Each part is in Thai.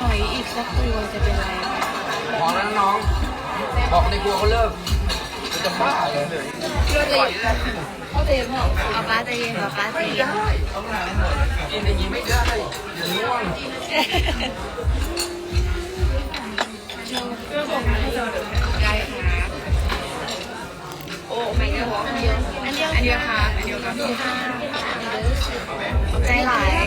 หอยอีกสักตัวจะเป็นไร พอแล้วน้อง บอกในครัวเขาเลิกมันจะบ้าเลยก็จะก็จะยังบอกป้าป้าใจเย็นป้าป้าใจเย็นกินอย่างนี้ไม่ได้อย่าง่วงได้ค่ะโอ้ไม่ได้บอกอันเดียวอันเดียวอันเดียวค่ะอันเดียวค่ะใจหลาย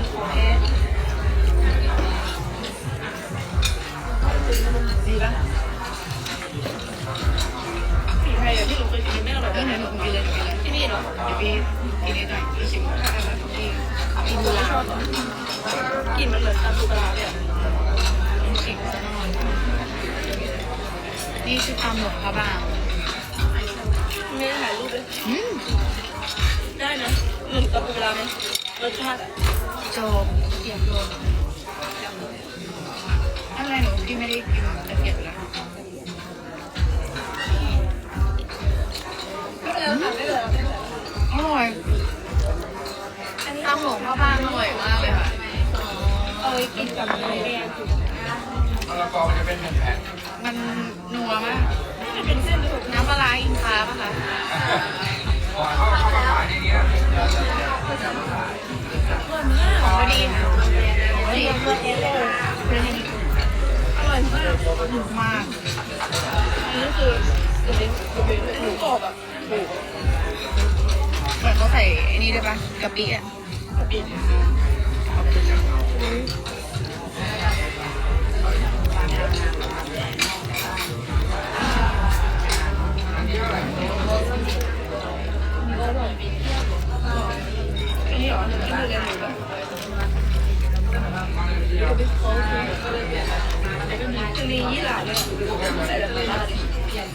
กินเลยที่นี่เหรอเดี๋ยวพี่กินนิดหน่อยพี่ชิมข้าวอะไรพี่กินดูแลชอบกินมันเหมือนตำปูปลาเลยกินซะหน่อยนี่คือตำหลวงพระบางไม่ได้ถ่ายรูปเลยอืมได้นะหนึ่งกับเวลาไหมรสชาติจบเกียบโดนอะไรหนูพี่ไม่ได้กินตะเกียบแล้ว ร่อยตำหลวงพระบางอร่อยมากเลยค่ะเอาไว้กินกับเนื้อแดงมะละกอมันจะเป็นแผ่นมันนัวมากมันเป็นเส้นถูกน้ำปลาร้าอินคาป่ะคะๆก่อนเข้าเข้ามาขายในนี้ของก็ดีค่ะของก็ดีเนื้อเองเลยเป็นยังไงอร่อยมากหนุกมากอันนี้คือหมูกรอบอะหมูเหมือนเขา ใส่ไอ้นี่ด้ปะกะปิอะกะปิอันนี้เหรออันนี้เรียนหมูแบบจะมียี่หร่าเลยใส่แบบนี้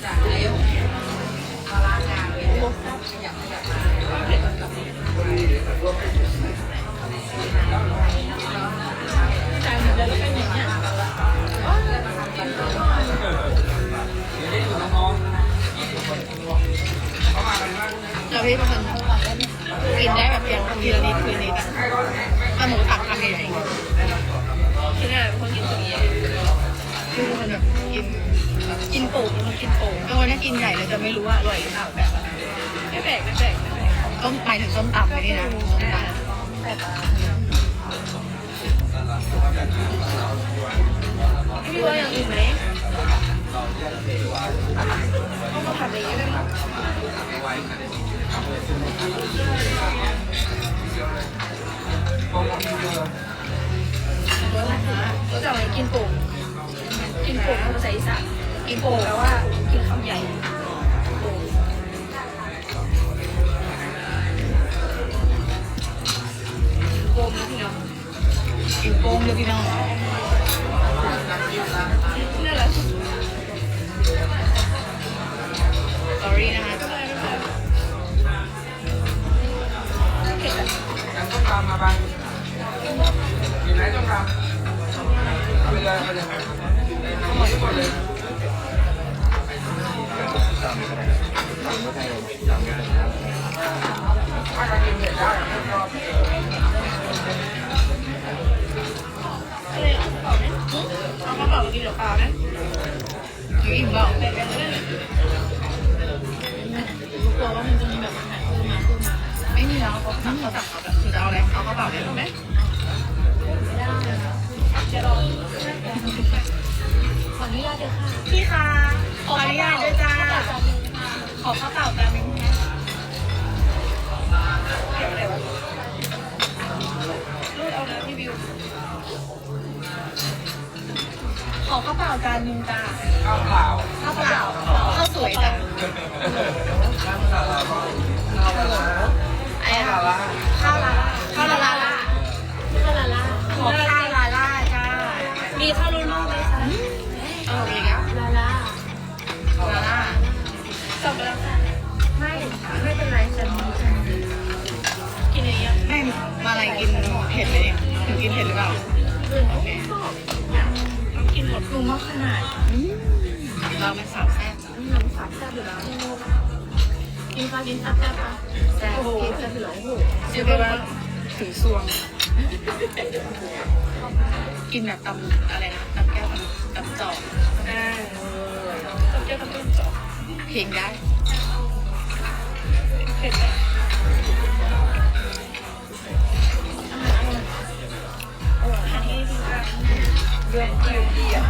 จานมันจะเป็นอย่างเงี้ยเดี๋ยวได้อยู่น้องๆเข้ามา กันมากแล้วพี่เป็นคนกินได้แบบอย่างทีละนิดทีละนิดอะแต่หมูตักทำใหญ่ๆคือเนี่ยเป็นคนกินอย่างเงี้ยคือเป็นคนแบบกินกินโป่งเป็นคนกินโป่งเป็นคนที่กินใหญ่เลยจะไม่รู้ว่าอร่อยหรือเปล่าแบบไม่แปลกไม่แปลกไม่แปลก ต้มไปถึงต้มตับเลยนี่นะพี่ว่าอย่างอื่นไหมต้องมาทำอย่างนี้ได้ไหมก็จะเอาไว้กินโป่งกินโป่งภาษาอีสานกินโป่งแปลว่ากินคำใหญ่ โป่งนะพี่น้องกินโป้งเดียพี่น้องนี่แหละสอรีนะคะต้องตามมาบ้างกินไหนต้องตามเอาไปเลยไปเลยเอาหมดทุกคนเลยถ้าใครกินเผ็ดได้ไป๋ากินเดี๋ยวเปล่าไหมอยู่อิ่มเปล่าแบ่งกันเลยกลัวว่ามันจะมีแบบอาหารเพิ่มมาเพิ่มมาไม่มีแล้วเขาสั่งเขาสั่งเขาแบบคือจะเอาอะไรเอากระเป๋าได้ไหมจะลองขออนุญาตด้วยค่ะพี่คะขออนุญาตด้วยจ้าขอกระเป๋าจานหนึงเก็บอะไรวะรูดเอานะพี่วิว อข้าวเปล่ากานหนึจ้าข้าวเปล่าข้าวเปล่าข้าวสวยจ้าข้าวลาข้าวสาราไอ้ข้าวลาข้าวลาข้าวลาลาข้าวลาลาขอข้าวลาลาจ้ามีข้าวลูลูกไหมคะเออมีแล้วลาลาลาลาจบแล้วค่ะไม่ไม่เป็นไรจะมีกินอะไรยังไม่มาอะไรกินเผ็ดเลยถึงกินเผ็ดหรือเปล่าโอเค ดลุงมากขนาดเรามันสาวแซ่บน้ำสามแซ่บอยู่แล้วกินข้าวกินข้าวแซ่บปะแซ่บกินแซ่บอยู่แล้วโอ้โหชื่อว่าถึงซวง กินแบบตำอะไรนะตำแก้วตำตำจอกอ่าต้มเจ้าต้มจอกเพลงได้เผ็ด เดือนดีดีอะ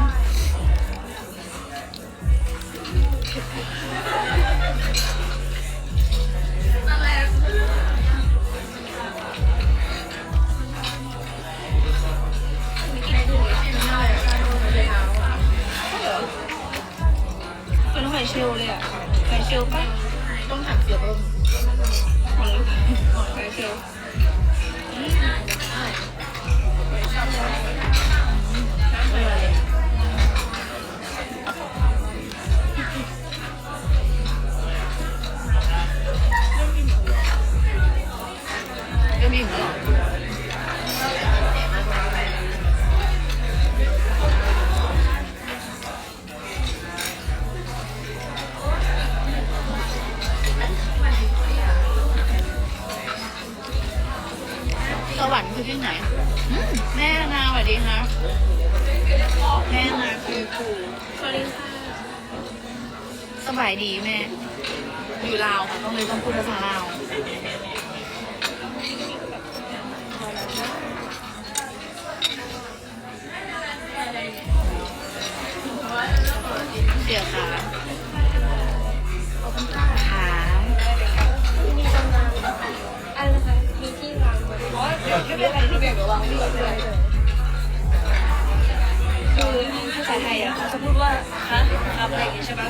เป็นหอยเชลล์เลยอะหอยเชลล์ปะต้องถามเสียต้มหอยหอยเชลล์ เแม่นาสวัสดีค่ะแม่นาคือครูสวัสดีค่ะสบายดีแม่ อยู่ลาวค่ะต้องเลยต้องพูดภาษาลาวเดี๋ยวค่ะขอบคุณค่ะขามีตำนานอะไรนะคะ คือภาษาไทยอะเขาจะพูดว่าฮะครับอะไรอย่างงี้ใช่ปะ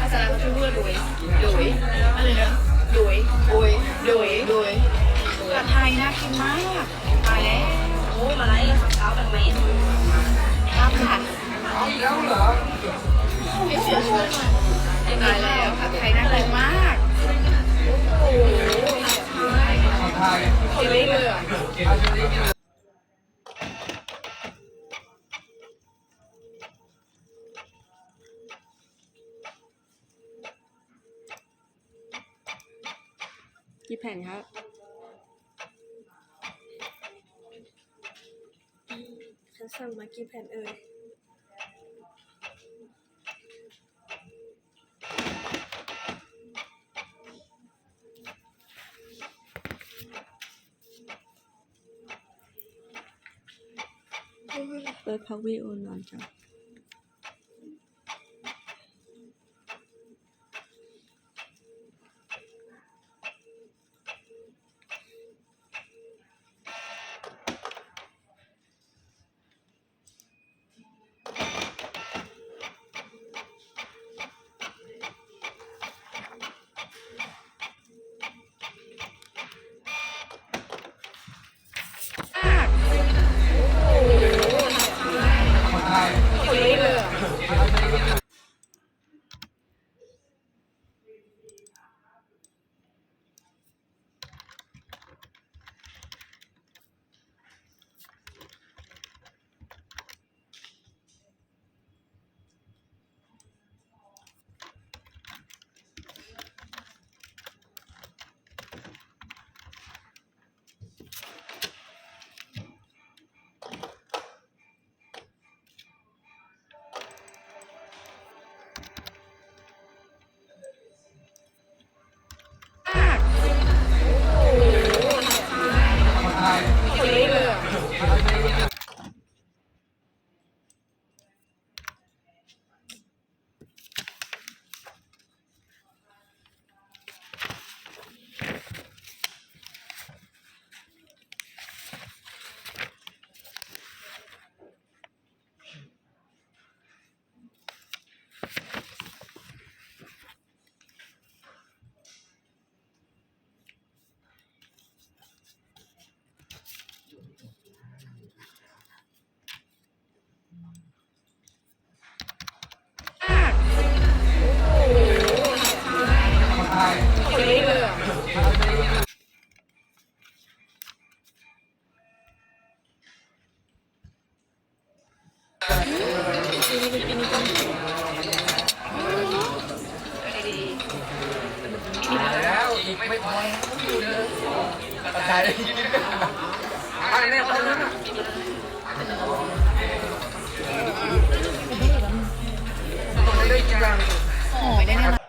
ภาษาลาวเขาจะพูดว่าดุยดุยอะไรนะดุยดุยดุยดุยผัดไทยน่ากินมากตายแล้วโอ้มาไล่เช้ากันไหมครับค่ะเอาอีกแล้วเหรอพี่เสียช่วยหน่อยตายแล้วผัดไทยน่ากินมากโอ้โห ขอไทยคนเล็กเลยอะเอาชุดนี้กินกี่แผ่นครับฉันสั่งมากี่แผ่นเอ่ย เปิดพักวิดีโอนอนจ้ะ ไปอ่อนอยู่เด้จยอะไรเนี่ยคนนั้นตรงได้งหอมได้เลย